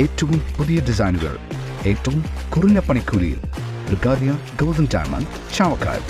ഏറ്റവും പുതിയ ഡിസൈനുകൾ ഏറ്റവും കുറഞ്ഞ പണിക്കൂലിയിൽ. ബ്രിഗാദിയ golden diamond Chavakkad.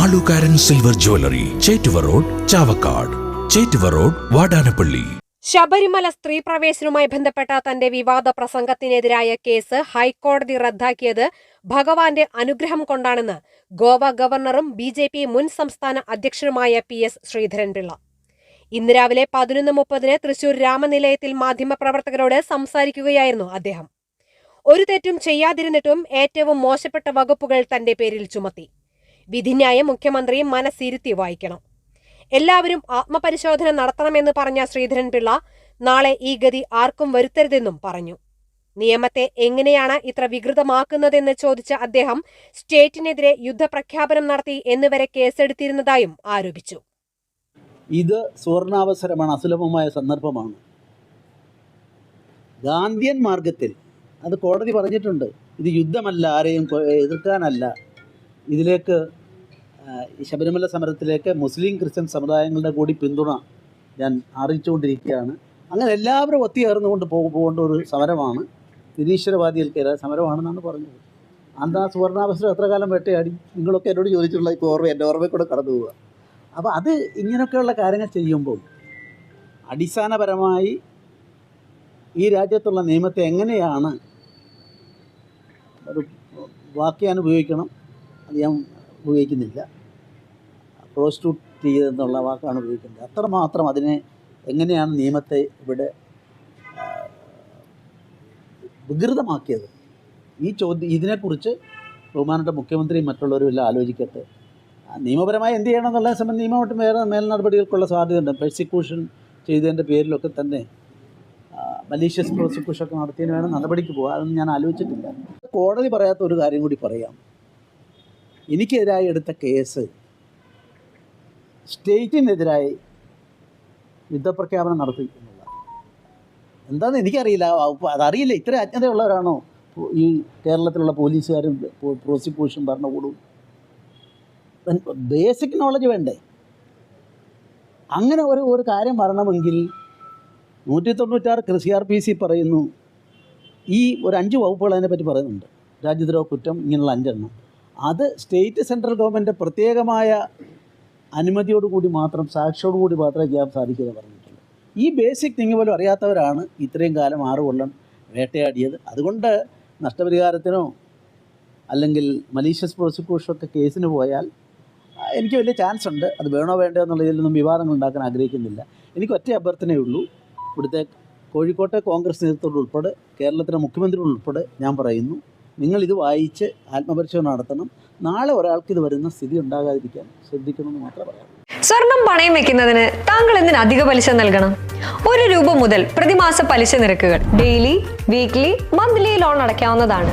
Alukkaran silver jewellery Chettuva road Chavakkad. Chettuva road Vadanappally. Sabarimala സ്ത്രീ പ്രവേശനവുമായി ബന്ധപ്പെട്ട തന്റെ വിവാദ പ്രസംഗത്തിനെതിരായ കേസ് ഹൈക്കോടതി റദ്ദാക്കിയത് ഭഗവാന്റെ അനുഗ്രഹം കൊണ്ടാണെന്ന് ഗോവ ഗവർണറും ബി ജെ പി മുൻ സംസ്ഥാന അധ്യക്ഷനുമായ പി എസ് ശ്രീധരൻപിള്ള. ഇന്ന് രാവിലെ പതിനൊന്ന് മുപ്പതിന് തൃശൂർ രാമനിലയത്തിൽ മാധ്യമപ്രവർത്തകരോട് സംസാരിക്കുകയായിരുന്നു അദ്ദേഹം. ഒരു തെറ്റും ചെയ്യാതിരുന്നിട്ടും ഏറ്റവും മോശപ്പെട്ട വകുപ്പുകൾ തന്റെ പേരിൽ ചുമത്തി. വിധിന്യായം മുഖ്യമന്ത്രി മനസ്സിരുത്തി വായിക്കണം. എല്ലാവരും ആത്മപരിശോധന നടത്തണമെന്ന് പറഞ്ഞ ശ്രീധരൻപിള്ള നാളെ ഈ ഗതി ആർക്കും വരുത്തരുതെന്നും പറഞ്ഞു. നിയമത്തെ എങ്ങനെയാണ് ഇത്ര വികൃതമാക്കുന്നതെന്ന് ചോദിച്ച അദ്ദേഹം സ്റ്റേറ്റിനെതിരെ യുദ്ധപ്രഖ്യാപനം നടത്തി എന്നിവരെ കേസെടുത്തിരുന്നതായും ആരോപിച്ചു. ഇത് സുവർണാവസരമാണ് അസുലഭമായ സന്ദർഭമാണ്. ഗാന്ധിയൻ മാർഗത്തിൽ അത് കോടതി പറഞ്ഞിട്ടുണ്ട് ഇത് യുദ്ധമല്ല ആരെയും എതിർക്കാനല്ല. ഇതിലേക്ക് ശബരിമല സമരത്തിലേക്ക് മുസ്ലിം ക്രിസ്ത്യൻ സമുദായങ്ങളുടെ കൂടി പിന്തുണ ഞാൻ അറിയിച്ചുകൊണ്ടിരിക്കുകയാണ്. അങ്ങനെ എല്ലാവരും ഒത്തുചേർന്നുകൊണ്ട് പോ പോകേണ്ട ഒരു സമരമാണ്. നിരീശ്വരവാദികൾക്കെതിരെ സമരമാണെന്നാണ് പറഞ്ഞത്. അന്ന് ആ സുവർണാവസരം എത്ര കാലം വേട്ടയാടി? നിങ്ങളൊക്കെ എന്നോട് ചോദിച്ചിട്ടുള്ള ഇപ്പോൾ ഓർമ്മ എന്റെ ഓർമ്മയിൽ കൂടെ കടന്നു പോവുക അപ്പോൾ അത് ഇങ്ങനെയൊക്കെയുള്ള കാര്യങ്ങൾ ചെയ്യുമ്പോൾ അടിസ്ഥാനപരമായി ഈ രാജ്യത്തുള്ള നിയമത്തെ എങ്ങനെയാണ് ഒരു വാക്ക് ഞാൻ ഉപയോഗിക്കണം അത് ഞാൻ ഉപയോഗിക്കുന്നില്ല. പ്രോസ്റ്റിറ്റ്യൂട്ട് ചെയ്തെന്നുള്ള വാക്കാണ് ഉപയോഗിക്കുന്നത്. അത്രമാത്രം അതിനെ എങ്ങനെയാണ് നിയമത്തെ ഇവിടെ വികൃതമാക്കിയത്? ഈ ചോദ്യം ഇതിനെക്കുറിച്ച് ബഹുമാനപ്പെട്ട മുഖ്യമന്ത്രിയും മറ്റുള്ളവരും എല്ലാം ആലോചിക്കട്ടെ. നിയമപരമായി എന്ത് ചെയ്യണം എന്നുള്ള സംബന്ധം നിയമമായിട്ട് വേറെ മേൽ നടപടികൾക്കുള്ള സാധ്യതയുണ്ട്. പെർസിക്യൂഷൻ ചെയ്തതിന്റെ പേരിലൊക്കെ തന്നെ മലീഷ്യസ് പ്രോസിക്യൂഷൻ ഒക്കെ നടത്തിയതിന് വേണം നടപടിക്ക് പോകാം അതൊന്നും ഞാൻ ആലോചിച്ചിട്ടില്ല. കോടതി പറയാത്ത ഒരു കാര്യം കൂടി പറയാം. എനിക്കെതിരായി എടുത്ത കേസ് സ്റ്റേറ്റിനെതിരായി യുദ്ധപ്രഖ്യാപനം നടത്തി എന്നുള്ളതാണ്. എന്താണെന്ന് എനിക്കറിയില്ല. അതറിയില്ല. ഇത്ര അജ്ഞതയുള്ളവരാണോ? ഈ കേരളത്തിലുള്ള പോലീസുകാരും പ്രോസിക്യൂഷൻ ഭരണകൂടവും ബേസിക് നോളജ് വേണ്ടേ? അങ്ങനെ ഒരു ഒരു കാര്യം വരണമെങ്കിൽ നൂറ്റി തൊണ്ണൂറ്റാറ് കൃഷി ആർ പി സി പറയുന്നു. ഈ ഒരു അഞ്ച് വകുപ്പുകൾ അതിനെപ്പറ്റി പറയുന്നുണ്ട്. രാജ്യദ്രോഹ കുറ്റം ഇങ്ങനെയുള്ള അഞ്ചെണ്ണം. അത് സ്റ്റേറ്റ് സെൻട്രൽ ഗവൺമെന്റ് പ്രത്യേകമായ അനുമതിയോടുകൂടി മാത്രം സാക്ഷിയോടുകൂടി മാത്രമേ ചെയ്യാൻ സാധിക്കുമെന്ന് പറഞ്ഞിട്ടുള്ളൂ ഈ ബേസിക് തിങ് പോലും അറിയാത്തവരാണ് ഇത്രയും കാലം ആറ് കൊല്ലം വേട്ടയാടിയത്. അതുകൊണ്ട് നഷ്ടപരിഹാരത്തിനോ അല്ലെങ്കിൽ മലീഷ്യസ് പ്രോസിക്യൂഷനൊക്കെ കേസിന് പോയാൽ എനിക്ക് വലിയ ചാൻസ് ഉണ്ട്. അത് വേണോ വേണ്ടോ എന്നുള്ളതിലൊന്നും വിവാദങ്ങൾ ഉണ്ടാക്കാൻ ആഗ്രഹിക്കുന്നില്ല. എനിക്ക് ഒറ്റ അഭ്യർത്ഥനയേ ഉള്ളൂ. ഇവിടുത്തെ കോഴിക്കോട്ടെ കോൺഗ്രസ് നേതൃത്വം ഉൾപ്പെടെ കേരളത്തിലെ മുഖ്യമന്ത്രി ഉൾപ്പെടെ ഞാൻ പറയുന്നു നിങ്ങൾ ഇത് വായിച്ച് ആത്മപരിശോധന നടത്തണം. നാളെ ഒരാൾക്ക് ഇത് വരുന്ന സ്ഥിതി ഉണ്ടാകാതിരിക്കാൻ ശ്രദ്ധിക്കണമെന്ന് മാത്രമേ പറയാം സ്വർണം പണയം വെക്കുന്നതിന് താങ്കൾ എന്തിന് അധിക പലിശ നൽകണം? ഒരു രൂപ മുതൽ പ്രതിമാസ പലിശ നിരക്കുകൾ ഡെയിലി വീക്ക്ലി മന്ത്ലി ലോൺ അടയ്ക്കാവുന്നതാണ്.